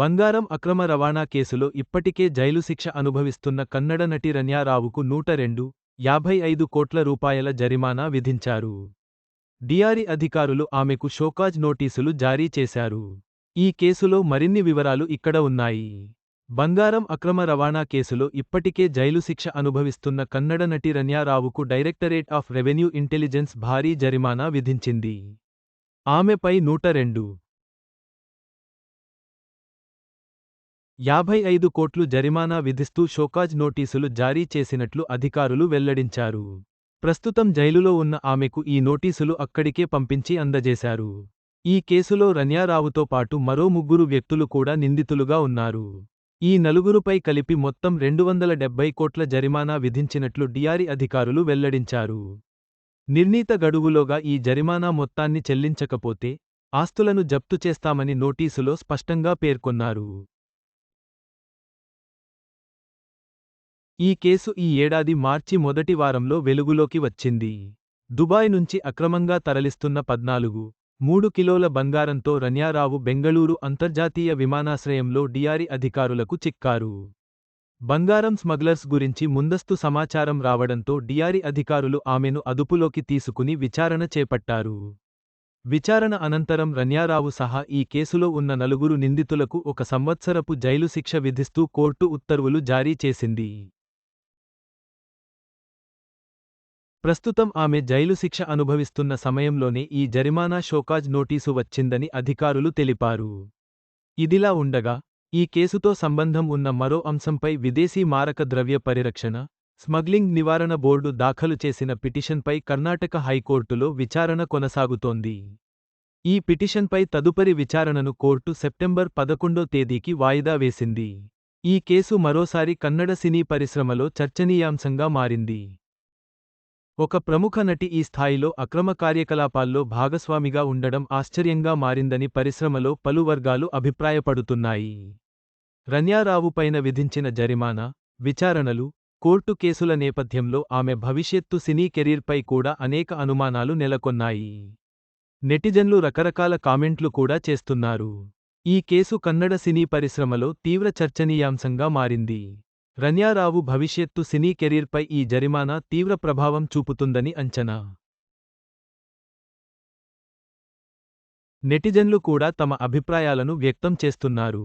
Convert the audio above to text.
బంగారం అక్రమ రవాణా కేసులో ఇప్పటికే జైలు శిక్ష అనుభవిస్తున్న కన్నడ నటి రన్యారావుకు నూట రెండు యాభై ఐదు కోట్ల రూపాయల జరిమానా విధించారు. డిఆర్ఈ అధికారులు ఆమెకు షోకాజ్ నోటీసులు జారీ చేశారు. ఈ కేసులో మరిన్ని వివరాలు ఇక్కడ ఉన్నాయి. బంగారం అక్రమ రవాణా కేసులో ఇప్పటికే జైలు శిక్ష అనుభవిస్తున్న కన్నడ నటి రన్యారావుకు డైరెక్టరేట్ ఆఫ్ రెవెన్యూ ఇంటెలిజెన్స్ భారీ జరిమానా విధించింది. ఆమెపై నూట రెండు యాభై ఐదు కోట్లు జరిమానా విధిస్తూ షోకాజ్ నోటీసులు జారీ చేసినట్లు అధికారులు వెల్లడించారు. ప్రస్తుతం జైలులో ఉన్న ఆమెకు ఈ నోటీసులు అక్కడికే పంపించి అందజేశారు. ఈ కేసులో రన్యారావుతో పాటు మరో ముగ్గురు వ్యక్తులు కూడా నిందితులుగా ఉన్నారు. ఈ నలుగురుపై కలిపి మొత్తం రెండు వందల డెబ్బై కోట్ల జరిమానా విధించినట్లు డిఆర్ఈ అధికారులు వెల్లడించారు. నిర్ణీత గడువులోగా ఈ జరిమానా మొత్తాన్ని చెల్లించకపోతే ఆస్తులను జప్తు చేస్తామని నోటీసులో స్పష్టంగా పేర్కొన్నారు. ఈ కేసు ఈ ఏడాది మార్చి మొదటి వారంలో వెలుగులోకి వచ్చింది. దుబాయ్ నుంచి అక్రమంగా తరలిస్తున్న పద్నాలుగు మూడు కిలోల బంగారంతో రన్యారావు బెంగళూరు అంతర్జాతీయ విమానాశ్రయంలో డిఆర్ఈ అధికారులకు చిక్కారు. బంగారం స్మగ్లర్స్ గురించి ముందస్తు సమాచారం రావడంతో డిఆర్ఈ అధికారులు ఆమెను అదుపులోకి తీసుకుని విచారణ చేపట్టారు. విచారణ అనంతరం రన్యారావు సహా ఈ కేసులో ఉన్న నలుగురు నిందితులకు ఒక సంవత్సరపు జైలు శిక్ష విధిస్తూ కోర్టు ఉత్తర్వులు జారీ చేసింది. ప్రస్తుతం ఆమె జైలు శిక్ష అనుభవిస్తున్న సమయంలోనే ఈ జరిమానా షోకాజ్ నోటీసు వచ్చిందని అధికారులు తెలిపారు. ఇదిలా ఉండగా ఈ కేసుతో సంబంధం ఉన్న మరో అంశంపై విదేశీ మారక ద్రవ్య పరిరక్షణ స్మగ్లింగ్ నివారణ బోర్డు దాఖలు చేసిన పిటిషన్పై కర్ణాటక హైకోర్టులో విచారణ కొనసాగుతోంది. ఈ పిటిషన్పై తదుపరి విచారణను కోర్టు సెప్టెంబర్ పదకొండో తేదీకి వాయిదా వేసింది. ఈ కేసు మరోసారి కన్నడ సినీ పరిశ్రమలో చర్చనీయాంశంగా మారింది. ఒక ప్రముఖ నటి ఈ స్థాయిలో అక్రమ కార్యకలాపాల్లో భాగస్వామిగా ఉండడం ఆశ్చర్యంగా మారిందని పరిశ్రమలో పలు వర్గాలు అభిప్రాయపడుతున్నాయి. రన్యారావుపైన విధించిన జరిమానా విచారణలు కోర్టు కేసుల నేపథ్యంలో ఆమె భవిష్యత్తు సినీ కెరీర్పై కూడా అనేక అనుమానాలు నెలకొన్నాయి. నెటిజన్లు రకరకాల కామెంట్లు కూడా చేస్తున్నారు. ఈ కేసు కన్నడ సినీ పరిశ్రమలో తీవ్ర చర్చనీయాంశంగా మారింది. రన్యారావు భవిష్యత్తు సినీ కెరీర్పై ఈ జరిమానా తీవ్ర ప్రభావం చూపుతుందని అంచనా. నెటిజన్లు కూడా తమ అభిప్రాయాలను వ్యక్తం చేస్తున్నారు.